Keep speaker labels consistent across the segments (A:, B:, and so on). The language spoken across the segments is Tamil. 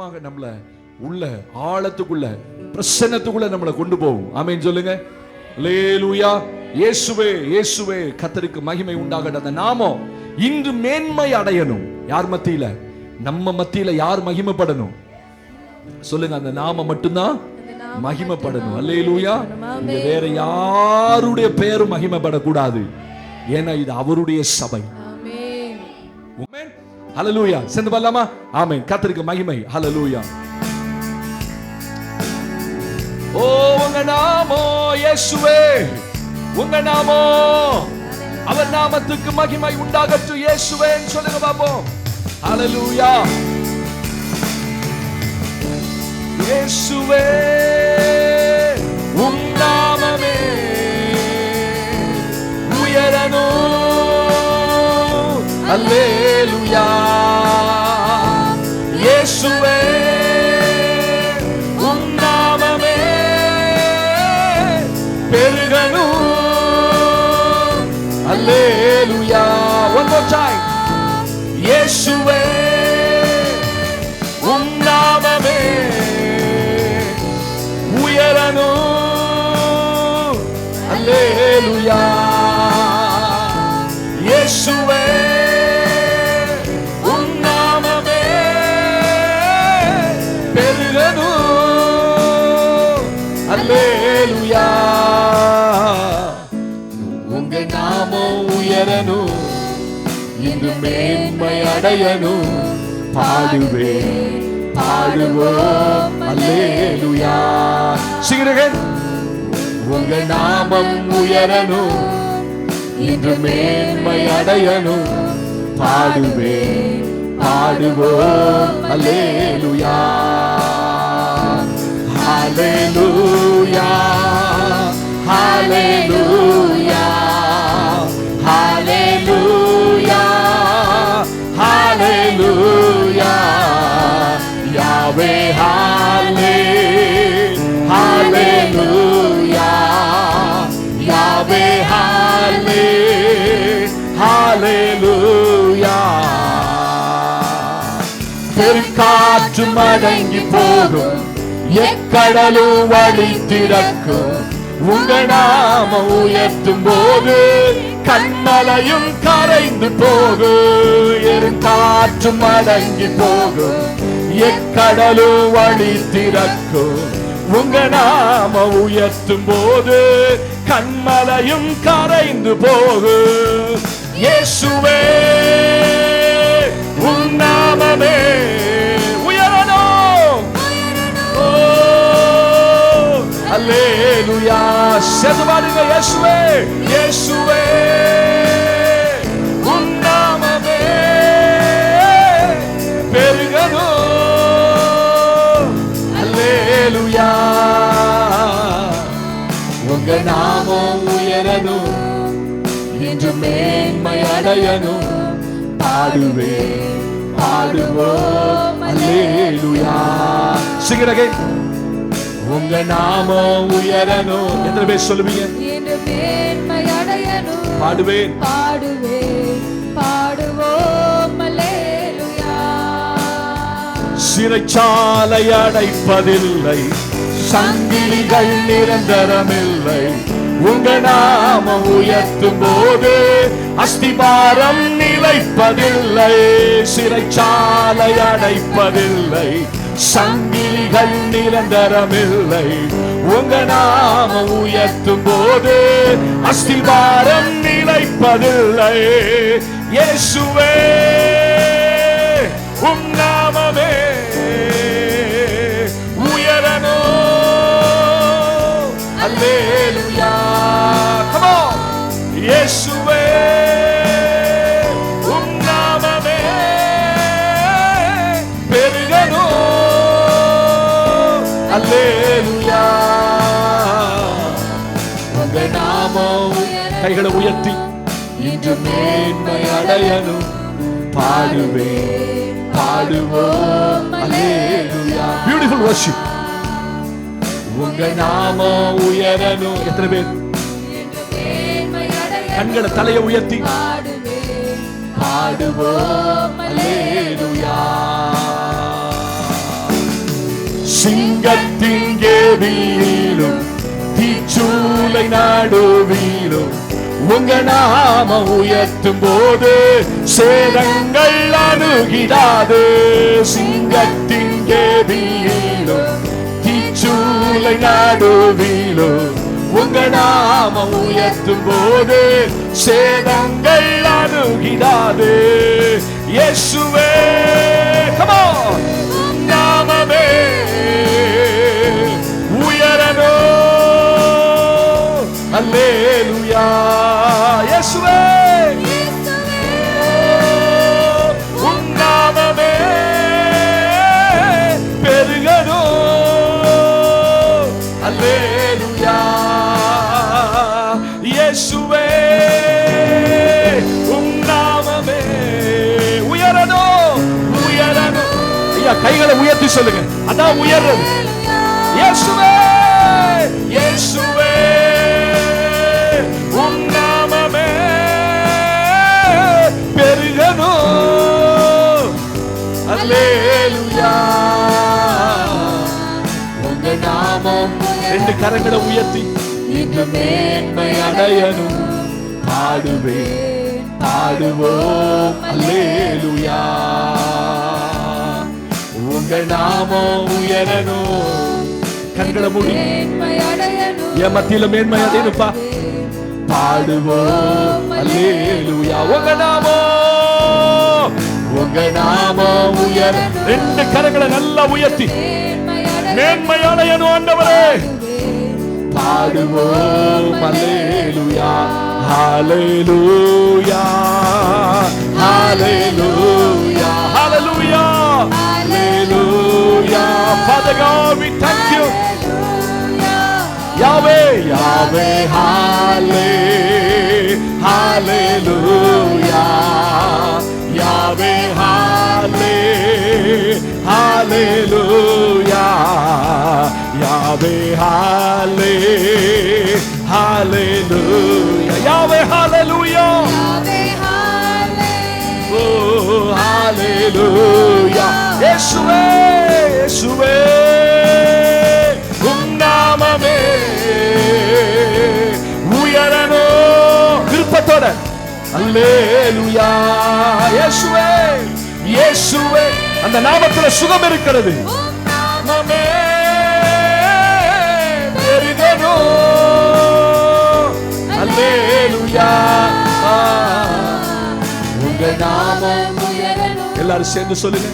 A: நிச்சயமாக நம்மளை உள்ள ஆழத்துக்குள்ள பிரசன்னத்துக்குள்ள நம்மளை கொண்டு போகும். ஆமேன்னு சொல்லுங்க. லேலுயா இயேசுவே இயேசுவே கத்தருக்கு மகிமை உண்டாகட்ட அந்த நாமம் இன்று மேன்மை அடையணும். யார் மத்தியில? நம்ம மத்தியில யார் மகிமைப்படணும்? சொல்லுங்க அந்த நாம மட்டும்தான் மகிமைப்படணும். அல்லேலூயா இங்க வேற யாருடைய பெயரும் மகிமைப்படக்கூடாது. ஏன்னா இது அவருடைய சபை. ஹலலூயா சென்று வரலாமா ஆமென் மகிமை ஹலலூயா ஓ உங்க நாமோ இயேசுவே உங்க நாமோ அவர் நாமத்துக்கு மகிமை உண்டாகட்டும் இயேசுவேன்னு சொல்லுங்க பாப்போம் ஹalleluya இயேசுவே உம் நாமமே உயரனோ அல்லே இயேசுவே உன் நாமமே உயரணும் அல்லேலுயா. இயேசுவே உம் நாமமே பெருகணும் அல்லேலுயா. இன்று மேன்மை அடையணும். பாடுவே பாடுவோம். அல்லேலுயா. சிகரகன் உங்க நாமம் உயரணும். இன்று மேன்மை அடையணும். பாடுவே பாடுவோம். அல்லேலுயா. ஹalleluya ஹalleluya ஹalleluya காற்று மடங்கி போகும். எக்கடலும் வழி திறக்கும். உங்க நாம உயர்த்தும் போது கண்மலையும் கரைந்து போகும் எருக்காற்று மடங்கி போகும். எக்கடலும் வழி திறக்கும். உங்க நாம உயர்த்தும் போது கண்மலையும் கரைந்து போகும் இயேசுவே உன் நாமமே. அல்லேலூயா சேர்ந்து பாடுங்க இயேசுவே இயேசுவே உன் நாமமே பெருகனோ அல்லேலூயா உங்க நாமம் உயரணும். இன்று மேன்மை அடையணும். பாடுவே பாடுவோம் அல்லேலூயா sing it again. உங்க நாமம் உயரணும். எத்தனை பேர் சொல்லுவீங்க? பாடுவேன். சிறைச்சாலை அடைப்பதில்லை. சங்கிலிகள் நிரந்தரமில்லை. உங்க நாம உயர்த்தும் போது அஸ்திபாரம் நிலைப்பதில்லை. சிறைச்சாலை அடைப்பதில்லை. சங்கிகள் நிரந்தரமில்லை. உங்க நாம உயர்த்தும் போது அஸ்திபாரம் நிலைப்பதில்லை. இயேசுவே உம் அல்லேலூயா. உங்க நாமம் கைகளை உயர்த்தி. இன்று மேன்மை அடையணும். பாடுவே பாடுவோம். அல்லேலூயா. பியூட்டிஃபுல் வர்ஷிப் உங்க நாமம் உயரணும். எத்தனை பேர்? கண்களை தலையை உயர்த்தி.
B: பாடுவேன்
A: பாடுவோம். அல்லேலூயா. சிங்கத்தின் கேபியிலும் தீச்சூலை நடுவிலும் உங்க நாம உயர்த்தும் போது சேதங்கள் அணுகிடாது. சிங்கத்தின் கேபியிலும் தீச்சூலை நடுவிலும் உங்க நாம உயர்த்தும் போது சேதங்கள் அணுகிடாது. இயேசுவே come saber. கைகளை உயர்த்தி சொல்லுங்க. அதான் உயர்றது. இயேசுவே இயேசுவே உம் நாமமே பெருகனோ அல்லேலூயா உங்க நாமம் ரெண்டு கரங்களை உயர்த்தி.
B: இன்று மேன்மை
A: அடையணும். பாடுவேன் பாடுவோம் அல்லேலூயா உங்க நாமம் உயரணும். கண்களை மூடி. என் மத்தியில மேன்மை அடையணுப்பா பாடுவோம். அல்லேலூயா. உங்க நாமம். உங்க நாமம் உயர. ரெண்டு கரங்களை நல்லா உயர்த்தி.
B: மேன்மை அடையணும்
A: ஆண்டவரே. பாடுவோம் அல்லேலூயா ஹalleluya ஹalleluya ஹalleluya ஹalleluya Father God we thank you Yahweh Yahweh halle hallelujah Yahweh halle hallelujah. Yahweh hallelujah. Oh, hallelujah. இயேசுவே, இயேசுவே, உம் நாமமே உயரணும். விருப்பத்தோட அல்லேலூயா இயேசுவே இயேசுவே அந்த நாமத்துல சுகம் இருக்கிறது. எல்லாரும் சேர்ந்து சொல்லுங்க.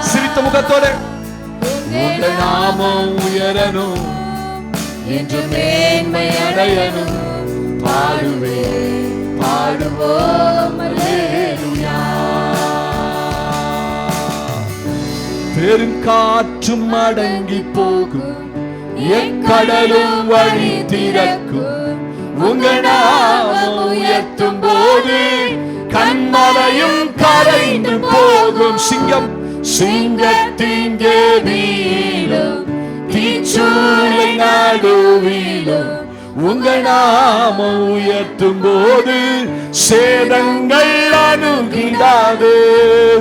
A: சிரித்த முகத்தோட.
B: உங்க
A: உங்க நாமம் உயரணும்.
B: என்று மேன்மை அடையணும்.
A: பாடுவேன்
B: பாடுவோம்.
A: பெருங்காற்றும் அடங்கி போகும். எக்கடலும் வழி திறக்கும். உங்க நாமம் உயர்த்தும் போது கண்மலையும் கரைந்து போகும் சிங்கம் சிங்கத்தின் கேபியிலும் தீச்சூளை நடுவிலும். உங்க நாமம் உயர்த்தும் போது சேதங்கள் அணுகிடாது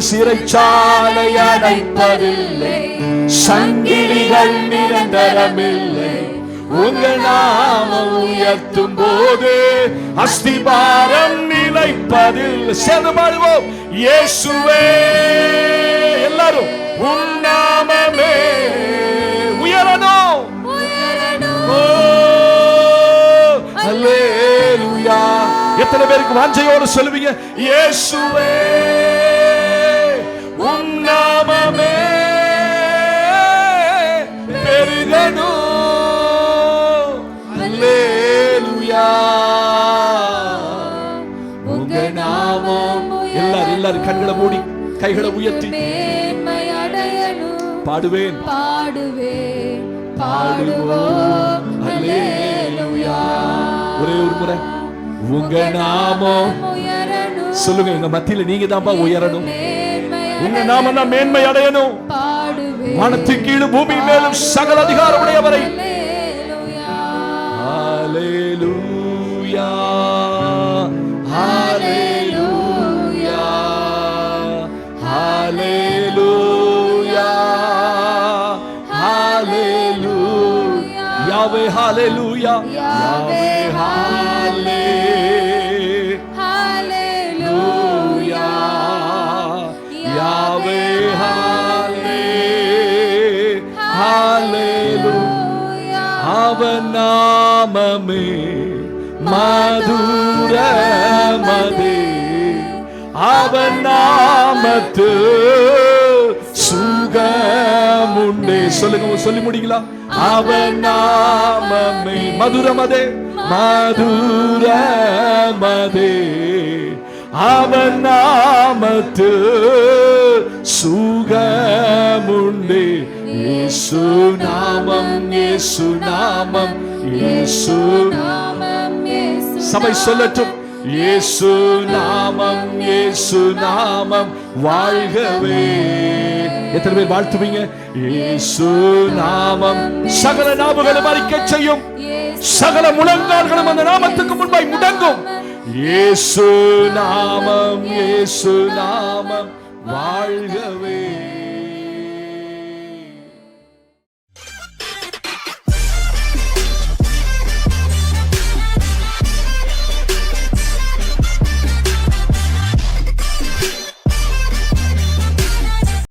A: சிறைச்சாலை அடைப்பதில்லை. சங்கிலிகள் நிரந்தரமில்லை. உங்கள் நாம உயர்த்தும் போது அஸ்திபாரம் நிலைப்பதில் சேர்ந்து பாடுவோம் இயேசுவே எல்லாரும் உன் நாமமே உயரணும். எத்தனை பேருக்கு வாஞ்சையோடு சொல்லுவீங்க? இயேசுவே. கைகளை உயர்த்தி. பாடுவேன்.
B: பாடுவேன்.
A: பாடுவோம். ஒரே ஒரு முறை. உங்க நாமம்.
B: உயரணும்.
A: சொல்லுங்க எங்க மத்தியில நீங்க தான்ப்பா உயரணும். உங்க நாமம் தான் மேன்மை அடையணும். வானத்தின் கீழ் பூமி மேலும் சகல அதிகாரமுடையவரை.
B: அல்லேலூயா
A: ஹalleluya ஹalleluya
B: யாவே
A: ஹாலே
B: ஹalleluya
A: யாவே ஹாலே அவன் நாமமே மதுரமதே அவன் நாமத்து சுகமுண்டே சொல்லுங்க சொல்லி முடிங்களா அவன் நாமமே. மதுரமதே மதுரமதே அவன் நாமத்து சுகமுண்டே. இயேசு நாமம் இயேசு நாமம் இயேசு
B: நாமம்
A: சபை சொல்லட்டும். இயேசு நாமம் இயேசு நாமம் வாழ்கவே. எத்தனை பேர் வாழ்த்துவீங்க? இயேசு நாமம். சகல நாமங்களும் அறிக்கை செய்யும். சகல முழங்கால்களும் அந்த நாமத்துக்கு முன்பாய் முடங்கும். இயேசு நாமம் இயேசு நாமம். வாழ்கவே.